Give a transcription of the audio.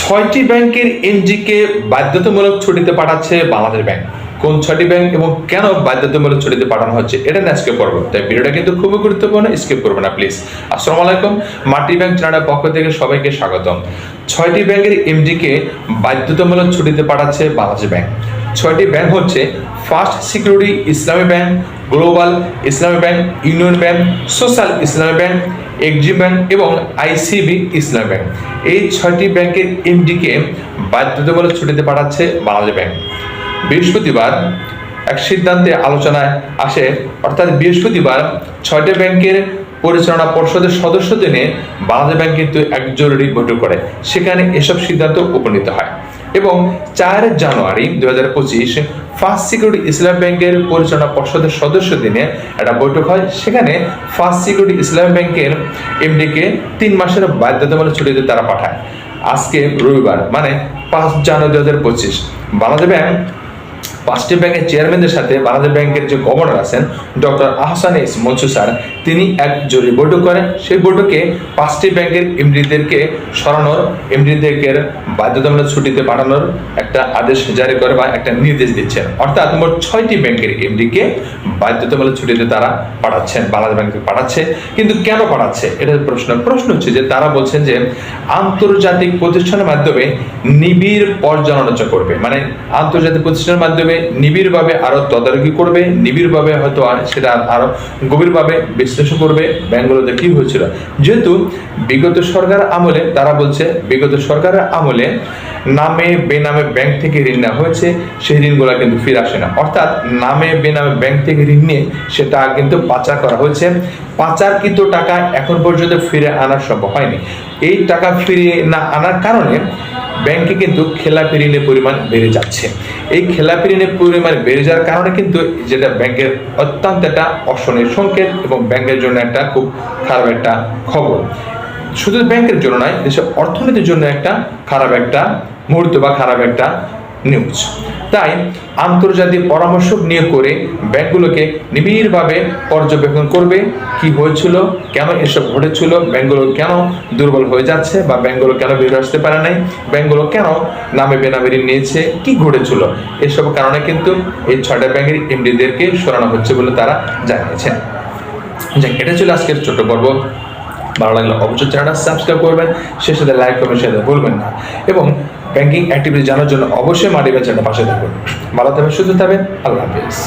ছয়টি ব্যাংকের এনজিকে বাধ্যতামূলক ছুটিতে পাঠাচ্ছে বাংলাদেশ ব্যাংক। কোন ছয়টি ব্যাংক এবং কেন বাধ্যতামূলক ছুটিতে পাঠানো হচ্ছে, এটা নিয়ে আজকে পড়ব তাই ভিডিওটা কিন্তু খুবই গুরুত্বপূর্ণ স্কিপ করবে না প্লিজ আসসালামু আলাইকুম, মাটি ব্যাংক চ্যানেলের পক্ষ থেকে সবাইকে স্বাগতম। ছয়টি ব্যাংকের এমডিকে বাধ্যতামূলক ছুটিতে পাঠাচ্ছে বাংলাদেশ ব্যাংক। ছয়টি ব্যাংক হচ্ছে first security Islami bank, global Islami bank, union bank, social Islami bank Exim bank এবং I C B Islami bank. এই ছয়টি ব্যাংকের এমডিকে বাধ্যতামূলক ছুটিতে পাঠাচ্ছে বাংলাদেশ ব্যাংক। বৃহস্পতিবার এক সিদ্ধান্তে আলোচনায় আসে, অর্থাৎ বৃহস্পতিবার ছয়টি ব্যাংকের পরিচালনা পর্ষদের সদস্যদের নিয়ে বাংলাদেশ ব্যাংক কিন্তু এক জরুরি বৈঠক করে। সেখানে এসব সিদ্ধান্ত উপনীত হয়। এবং চার জানুয়ারি দু হাজার পঁচিশ ফার্স্ট সিকিউরিটি ইসলাম ব্যাংকের পরিচালনা পর্ষদের সদস্য দিনে একটা বৈঠক হয়। সেখানে ফার্স্ট সিকিউরিটি ইসলাম ব্যাংকের এমডিকে তিন মাসের বাধ্যতামূলক ছুটিতে তারা পাঠায়। আজকে রবিবার মানে পাঁচ জানুয়ারি দু হাজার পঁচিশ। বাংলাদেশ ব্যাংক পাঁচটি ব্যাংকের চেয়ারম্যানদের সাথে বাংলাদেশ ব্যাংকের যে গভর্নর আছেন doctor Ahsan S Mansur sir, তিনি এক জরুরি বৈঠক করেন। সেই বৈঠকে পাঁচটি ব্যাংকের এমডিদেরকে সরানোর এমডিদেরকে বাধ্যতামূলক ছুটিতে পাঠানোর একটা আদেশ জারি করে বা একটা নির্দেশ দিচ্ছেন। অর্থাৎ মোট ছয়টি ব্যাংকের এমডিকে বাধ্যতামূলক ছুটিতে তারা পাঠাচ্ছেন, বাংলাদেশ ব্যাংকে পাঠাচ্ছে। কিন্তু কেন পাঠাচ্ছে? এটা প্রশ্ন। প্রশ্ন হচ্ছে যে তারা বলছেন যে আন্তর্জাতিক প্রতিষ্ঠানের মাধ্যমে নিবিড় পর্যালোচনা করবে। মানে আন্তর্জাতিক প্রতিষ্ঠানের মাধ্যমে নিবিড়ভাবে আরও তদারকি করবে, নিবিড়ভাবে হয়তো আর সেটা আরও গভীরভাবে বিশ্লেষণ করবে ব্যাংকগুলোতে কি হয়েছিল। যেহেতু বিগত সরকার আমলে, তারা বলছে, বিগত সরকারের আমলে নামে বেনামে ব্যাংক থেকে ঋণ নেওয়া হয়েছে, সেই ঋণগুলো কিন্তু ফিরে আসে না। অর্থাৎ নামে বেনামে ব্যাংক থেকে ঋণ নিয়ে সেটা কিন্তু পাচার করা হয়েছে। পাচারকৃত টাকা এখন পর্যন্ত ফিরে আনা সম্ভব হয়নি। এই টাকা ফিরিয়ে না আনার কারণে ব্যাংকে কিন্তু খেলাপি ঋণের পরিমাণ বেড়ে যাচ্ছে। এই খেলাপি ঋণের পরিমাণ বেড়ে যাওয়ার কারণে কিন্তু যেটা ব্যাংকের অত্যন্ত একটা অশনের সংকেত এবং ব্যাংকের জন্য একটা খুব খারাপ একটা খবর। শুধু ব্যাংকের জন্য নয়, দেশের অর্থনীতির জন্য একটা খারাপ একটা মুহূর্ত বা খারাপ একটা নিউজ তাই আন্তর্জাতিক পরামর্শক নিয়োগ করে ব্যাংকগুলোকে নিবিড়ভাবে পর্যবেক্ষণ করবে, কি হয়েছিল, কেন এসব ঘটেছিল, ব্যাংকগুলো কেন দুর্বল হয়ে যাচ্ছে বা ব্যাংকগুলো কেন বেরিয়ে আসতে পারে নাই, ব্যাংকগুলো কেন নামে বেনামে নিয়েছে, কি ঘটেছিল? এসব কারণে কিন্তু এই ছয়টা ব্যাংকের এমডিদেরকে সরানো হচ্ছে বলে তারা জানিয়েছেন। যাক, এটা ছিল আজকের ছোট পর্ব। ভালো লাগলে অবশ্যই চ্যানেলটা সাবস্ক্রাইব করবেন সে সাথে লাইক করবেন সেটা বলবেন না। এবং ব্যাংকিং অ্যাক্টিভিটি জানার জন্য অবশ্যই মাটি চ্যানেলটা পাশে থাকবেন ভালো থাকবেন, সুস্থ থাকবেন, আল্লাহ হাফিজ।